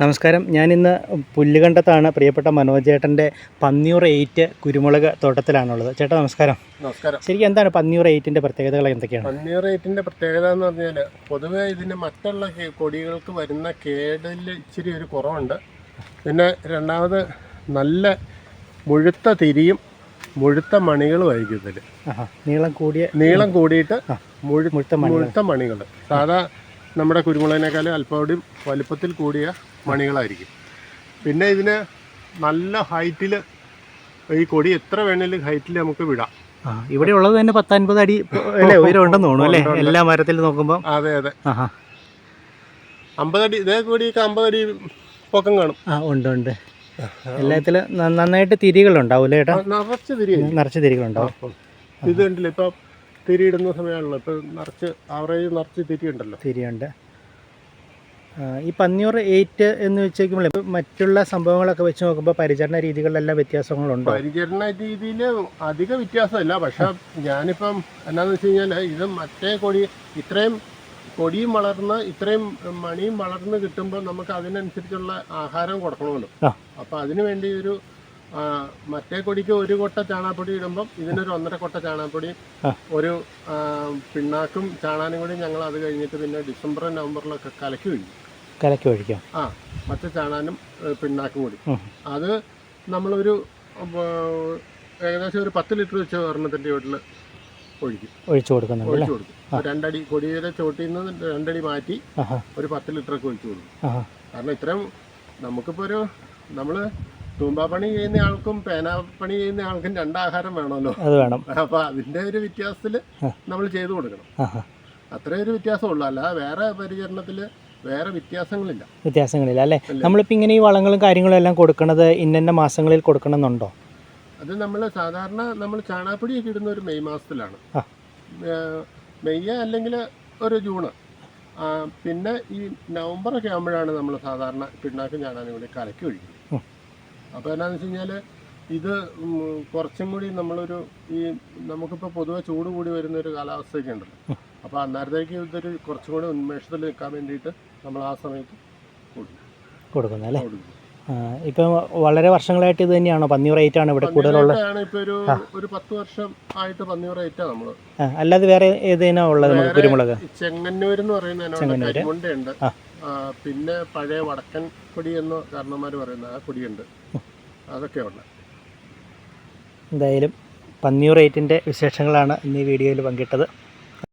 നമസ്കാരം. ഞാനിന്ന് പുല്ലുകണ്ടത്താണ് പ്രിയപ്പെട്ട മനോജേട്ടന്റെ പന്നിയൂർ എയ്റ്റ് കുരുമുളക് തോട്ടത്തിലാണുള്ളത്. ചേട്ടാ നമസ്കാരം. നമസ്കാരം. ശരിക്കും എന്താണ് പന്നിയൂർ എയ്റ്റിന്റെ പ്രത്യേകതകൾ എന്തൊക്കെയാണ്? പന്നിയൂർ എയ്റ്റിന്റെ പ്രത്യേകത എന്ന് പറഞ്ഞാൽ പൊതുവെ ഇതിന് മറ്റുള്ള കൊടികൾക്ക് വരുന്ന കേടിൽ ഇച്ചിരി ഒരു കുറവുണ്ട്. പിന്നെ രണ്ടാമത് നല്ല മുഴുത്ത തിരിയും മുഴുത്ത മണികളും ആയിരിക്കും ഇതിൽ നീളം കൂടിയ നീളം കൂടിയിട്ട് മുഴുത്ത മണികൾ. സാധാ നമ്മുടെ കുരുമുളകിനേക്കാളും അല്പം കൂടി വലുപ്പത്തിൽ കൂടിയ മണികളായിരിക്കും. പിന്നെ ഇതിന് നല്ല ഹൈറ്റിൽ ഈ കൊടി എത്ര വേണേലും ഹൈറ്റിൽ നമുക്ക് വിടാം. ഇവിടെ ഉള്ളത് തന്നെ പത്തൻപത് അടി അല്ലേ? ഉയരം ഉണ്ടെന്ന് തോന്നുന്നു അല്ലേ? എല്ലാ മരത്തിൽ നോക്കുമ്പോൾ അതെ അതെ. അമ്പതടി ഇതേ കൂടി അമ്പതടി പൊക്കം കാണും. ആ ഉണ്ട് ഉണ്ട്. എല്ലാത്തിലും നന്നായിട്ട് തിരികളുണ്ടാവും അല്ലേ നിറച്ച് തിരി നിറച്ച് തിരികളുണ്ടാവും. ഇത് കണ്ടില്ല? ഇപ്പൊ തിരി ഇടുന്ന സമയമാണല്ലോ. ഇപ്പൊ നിറച്ച് ആവറേജ് നിറച്ച് തിരിയുണ്ടല്ലോ. തിരിയുണ്ട്. ഈ പന്നിയൂർ എയ്റ്റ് എന്ന് വെച്ചേക്കുമ്പോൾ മറ്റുള്ള സംഭവങ്ങളൊക്കെ വെച്ച് നോക്കുമ്പോൾ പരിചരണ രീതികളിലെല്ലാം വ്യത്യാസങ്ങളുണ്ടോ? പരിചരണ രീതിയിൽ അധിക വ്യത്യാസമല്ല. പക്ഷേ ഞാനിപ്പം എന്നാന്ന് വെച്ച് കഴിഞ്ഞാൽ ഇത് മറ്റേ കൊടി ഇത്രയും കൊടിയും വളർന്ന് ഇത്രയും മണിയും വളർന്ന് കിട്ടുമ്പോൾ നമുക്ക് അതിനനുസരിച്ചുള്ള ആഹാരം കൊടുക്കണമല്ലോ. അപ്പോൾ അപ്പം അതിനു വേണ്ടി ഒരു മറ്റേ കൊടിക്ക് ഒരു കൊട്ട ചാണാപ്പൊടി ഇടുമ്പം ഇതിനൊരു ഒന്നര കൊട്ട ചാണാപ്പൊടി ഒരു പിണ്ണാക്കും ചാണാനും കൂടി ഞങ്ങൾ അത് കഴിഞ്ഞിട്ട് പിന്നെ ഡിസംബർ നവംബറിലൊക്കെ കലക്കി ഒഴിക്കും കലക്കി ഒഴിക്കാം. ആ മറ്റു ചാണാനും പിണ്ണാക്കും കൂടി. അത് നമ്മളൊരു ഏകദേശം ഒരു പത്ത് ലിറ്റർ വെച്ച് ഒരെണ്ണത്തിന്റെ വീട്ടിൽ ഒഴിക്കും. ഒഴിച്ചു കൊടുക്കുന്നുണ്ട് അല്ലേ? ഒഴിച്ചു കൊടുക്കും. രണ്ടടി കൊടിയുടെ ചോട്ടിൽ നിന്ന് രണ്ടടി മാറ്റി ഒരു പത്ത് ലിറ്ററൊക്കെ ഒഴിച്ചു കൊടുക്കും. കാരണം ഇത്രയും നമുക്കിപ്പോൾ ഒരു നമ്മൾ തൂമ്പാപ്പണി ചെയ്യുന്ന ആൾക്കും പേനാപ്പണി ചെയ്യുന്ന ആൾക്കും രണ്ടാഹാരം വേണമല്ലോ. അത് വേണം. അപ്പോൾ അതിന്റെ ഒരു വ്യത്യാസത്തിൽ നമ്മൾ ചെയ്തു കൊടുക്കണം. അത്രയൊരു വ്യത്യാസമുള്ളൂ. അല്ലാതെ വേറെ പരിചരണത്തിൽ വേറെ വ്യത്യാസങ്ങളില്ല. വ്യത്യാസങ്ങളില്ല അല്ലേ. നമ്മളിപ്പോൾ ഇങ്ങനെ ഈ വളങ്ങളും കാര്യങ്ങളും എല്ലാം കൊടുക്കണത് ഇന്ന മാസങ്ങളിൽ കൊടുക്കണമെന്നുണ്ടോ? അത് നമ്മൾ സാധാരണ നമ്മൾ ചാണാപ്പൊടിയൊക്കെ ഇടുന്ന ഒരു മെയ് മാസത്തിലാണ്. മെയ്യ അല്ലെങ്കിൽ ഒരു ജൂണ്. പിന്നെ ഈ നവംബർ ഒക്കെ ആകുമ്പോഴാണ് നമ്മൾ സാധാരണ പിണ്ണാക്കും ചാണാനും കൂടി കലക്കി ഒഴിക്കുന്നത്. അപ്പോൾ എന്നാന്ന് വെച്ച് കഴിഞ്ഞാൽ ഇത് കുറച്ചും കൂടി നമ്മളൊരു ഈ നമുക്കിപ്പോൾ പൊതുവെ ചൂട് കൂടി വരുന്ന ഒരു കാലാവസ്ഥയൊക്കെ ഉണ്ടല്ലോ. അപ്പോൾ അന്നേരത്തേക്ക് ഇതൊരു കുറച്ചും കൂടി ഉന്മേഷത്തിൽ നിൽക്കാൻ വേണ്ടിയിട്ട് നമ്മൾ ആ സമയത്ത് കൊടുക്കും. കൊടുക്കുന്നത് അല്ലേ? കൊടുക്കും. ഇപ്പം വളരെ വർഷങ്ങളായിട്ട് ഇത് തന്നെയാണോ? പന്നി റേറ്റ് ആണ് ഇവിടെ കൂടുതലുള്ള ഒരു പത്ത് വർഷം ആയിട്ട് പന്നിയൂറായിട്ടാണ് നമ്മൾ ആ, അല്ലാതെ വേറെ ഏതേനാ ഉള്ളത് നമുക്ക് കുരുമുളക്? ചെങ്ങന്നൂർ എന്ന് പറയുന്ന. ആ, പിന്നെ പഴയ വടക്കൻ കൊടി എന്ന് കാരണന്മാർ പറയുന്ന ആ കൊടിയുണ്ട്. അതൊക്കെ ഉണ്ട് എന്തായാലും പന്നിയൂർ റേറ്റിന്റെ വിശേഷങ്ങളാണ് ഇന്ന് ഈ വീഡിയോയിൽ പങ്കിട്ടത്.